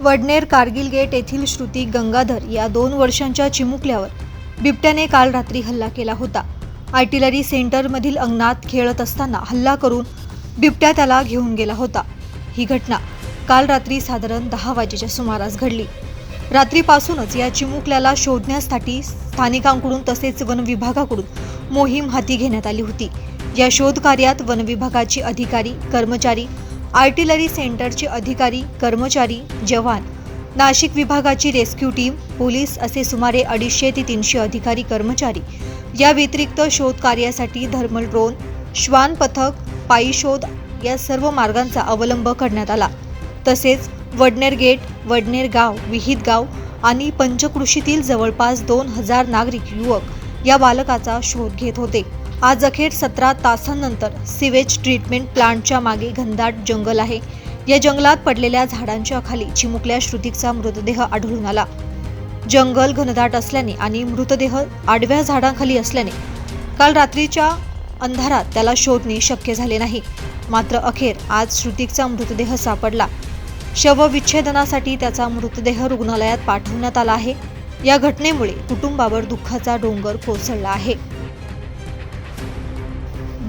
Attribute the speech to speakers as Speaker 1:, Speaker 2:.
Speaker 1: Wadner Kargil gate येथील श्रुती गंगाधर या दोन वर्षांच्या चिमुकल्यावर बिबट्याने काल रात्री हल्ला केला होता. आर्टिलरी सेंटरमधील अंगणात खेळत असताना हल्ला करून बिबट्या त्याला घेऊन गेला होता. ही घटना काल रात्री साधारण दहा वाजेच्या सुमारास घडली. रात्रीपासूनच या चिमुकल्याला शोधण्यासाठी स्थानिकांकडून तसेच वन विभागाकडून मोहीम हाती घेण्यात आली होती. या शोध कार्यात वन अधिकारी कर्मचारी आर्टिलरी सेंटरचे अधिकारी कर्मचारी जवान नाशिक विभागाची रेस्क्यू टीम पोलीस असे सुमारे अडीचशे ते तीनशे अधिकारी कर्मचारी. या व्यतिरिक्त शोध कार्यासाठी थर्मल ड्रोन श्वान पथक पायी शोध या सर्व मार्गांचा अवलंब करण्यात आला. तसेच वडनेर गेट वडनेर गाव विहित गाव आणि पंचकृषीतील जवळपास दोन हजार नागरिक युवक या बालकाचा शोध घेत होते. आज अखेर सतरा तासांनंतर सिवेज ट्रीटमेंट प्लांटच्या मागे घनदाट जंगल आहे. या जंगलात पडलेल्या झाडांच्या खाली चिमुकल्या श्रुतिकचा मृतदेह आढळून आला. जंगल घनदाट असल्याने आणि मृतदेह आडव्या झाडाखाली असल्याने काल रात्रीच्या अंधारात त्याला शोधणे शक्य झाले नाही. मात्र अखेर आज श्रुतिकचा मृतदेह सापडला. शवविच्छेदनासाठी त्याचा मृतदेह रुग्णालयात पाठवण्यात आला आहे. या घटनेमुळे कुटुंबावर दुःखाचा डोंगर कोसळला आहे.